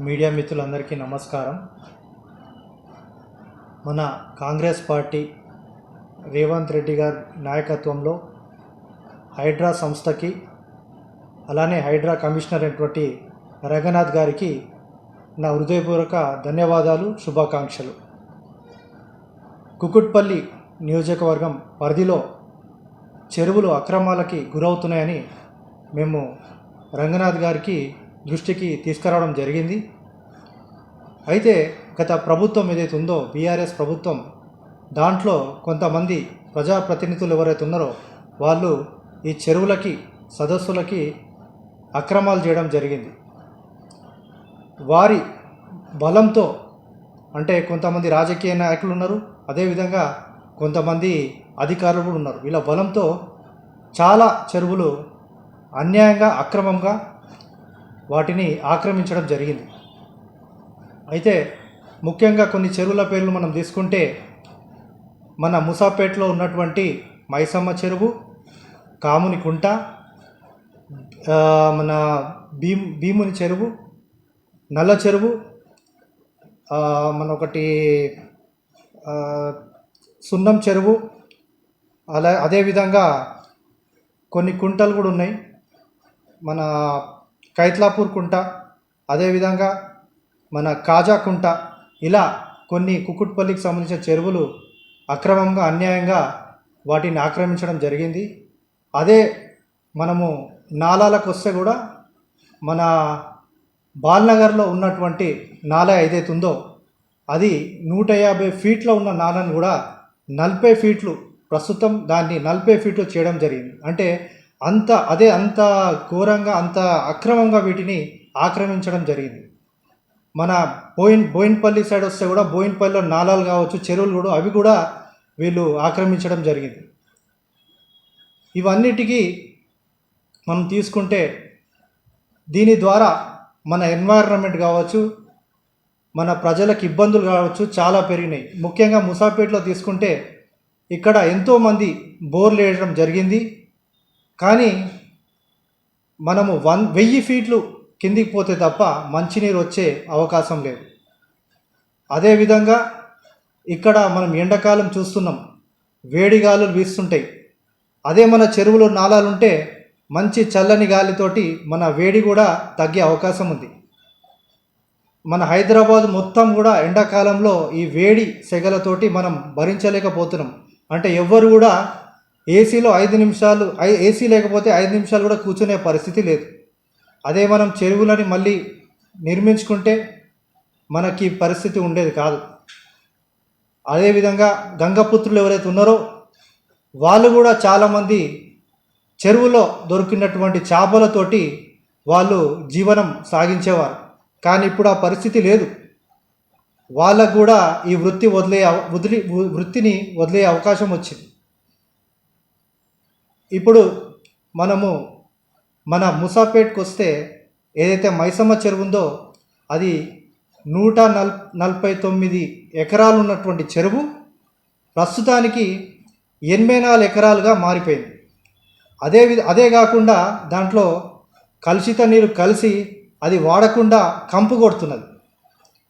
Media మిత్రులందరికీ నమస్కారం. మన కాంగ్రెస్ పార్టీ రేవంత్ రెడ్డి గారి నాయకత్వంలో హైడ్రా సంస్థకి అలానే హైడ్రా కమిషనర్ అయినటువంటి రంగనాథ్ గారికి నా హృదయపూర్వక ధన్యవాదాలు శుభాకాంక్షలు. కుకుట్పల్లి నియోజకవర్గం పరిధిలో చెరువులు అక్రమాలకి గురవుతున్నాయని మేము రంగనాథ్ గారికి దృష్టికి తీసుకురావడం జరిగింది. అయితే గత ప్రభుత్వం ఏదైతే ఉందో బీఆర్ఎస్ ప్రభుత్వం దాంట్లో కొంతమంది ప్రజాప్రతినిధులు ఎవరైతే ఉన్నారో వాళ్ళు ఈ చెరువులకి సదస్సులకి అక్రమాలు చేయడం జరిగింది. వారి బలంతో అంటే కొంతమంది రాజకీయ నాయకులు ఉన్నారు. అదేవిధంగా కొంతమంది అధికారులు కూడా ఉన్నారు. వీళ్ళ బలంతో చాలా చెరువులు అన్యాయంగా అక్రమంగా వాటిని ఆక్రమించడం జరిగింది. అయితే ముఖ్యంగా కొన్ని చెరువుల పేర్లు మనం తీసుకుంటే మన ముసాపేట్లో ఉన్నటువంటి మైసమ్మ చెరువు కాముని కుంట మన భీమ్ భీముని చెరువు నల్ల చెరువు మన ఒకటి సున్నం చెరువు అలా అదేవిధంగా కొన్ని కుంటలు కూడా ఉన్నాయి. మన కైత్లాపూర్ కుంట అదేవిధంగా మన కాజా కుంట. ఇలా కొన్ని కుకుట్పల్లికి సంబంధించిన చెరువులు అక్రమంగా అన్యాయంగా వాటిని ఆక్రమించడం జరిగింది. అదే మనము నాలాలకు వస్తే కూడా మన బాల్నగర్లో ఉన్నటువంటి నాలా ఏదైతే ఉందో అది నూట యాభై ఫీట్లో ఉన్న నాలను కూడా నలభై ఫీట్లు ప్రస్తుతం దాన్ని నలభై ఫీట్లు చేయడం జరిగింది. అంటే అంత అదే అంత ఘోరంగా అంత అక్రమంగా వీటిని ఆక్రమించడం జరిగింది. మన బోయిన్ బోయిన్పల్లి సైడ్ వస్తే కూడా బోయిన్పల్లిలో నాలాలు కావచ్చు చెరువులు కూడా అవి కూడా వీళ్ళు ఆక్రమించడం జరిగింది. ఇవన్నిటికీ మనం తీసుకుంటే దీని ద్వారా మన ఎన్వైరన్మెంట్ కావచ్చు మన ప్రజలకు ఇబ్బందులు కావచ్చు చాలా పెరిగినాయి. ముఖ్యంగా ముసాపేట్లో తీసుకుంటే ఇక్కడ ఎంతోమంది బోర్లు వేయడం జరిగింది. కానీ మనము వన్ వెయ్యి ఫీట్లు కిందికి పోతే తప్ప మంచినీరు వచ్చే అవకాశం లేదు. అదేవిధంగా ఇక్కడ మనం ఎండాకాలం చూస్తున్నాం. వేడి గాలులు వీస్తుంటాయి. అదే మన చెరువులో నాలాలు ఉంటే మంచి చల్లని గాలితోటి మన వేడి కూడా తగ్గే అవకాశం ఉంది. మన హైదరాబాద్ మొత్తం కూడా ఎండాకాలంలో ఈ వేడి సెగలతోటి మనం భరించలేకపోతున్నాం. అంటే ఎవ్వరు కూడా ఏసీలో ఐదు నిమిషాలు ఐ- ఏసీ లేకపోతే ఐదు నిమిషాలు కూడా కూర్చునే పరిస్థితి లేదు. అదే మనం చెరువులని మళ్ళీ నిర్మించుకుంటే మనకి పరిస్థితి ఉండేది కాదు. అదేవిధంగా గంగపుత్రులు ఎవరైతే ఉన్నారో వాళ్ళు కూడా చాలామంది చెరువులో దొరికినటువంటి చేపలతోటి వాళ్ళు జీవనం సాగించేవారు. కానీ ఇప్పుడు ఆ పరిస్థితి లేదు. వాళ్ళకు కూడా ఈ వృత్తి వదిలే వదిలి వృత్తిని వదిలే అవకాశం వచ్చింది. ఇప్పుడు మనము మన ముసాపేట్కి వస్తే ఏదైతే మైసమ్మ చెరువు ఉందో అది నూట నల్ నలభై తొమ్మిది ఎకరాలు ఉన్నటువంటి చెరువు ప్రస్తుతానికి ఎనభై నాలుగు ఎకరాలుగా మారిపోయింది. అదే విధ అదే కాకుండా దాంట్లో కలుషిత నీరు కలిసి అది వాడకుండా కంపు కొడుతున్నది.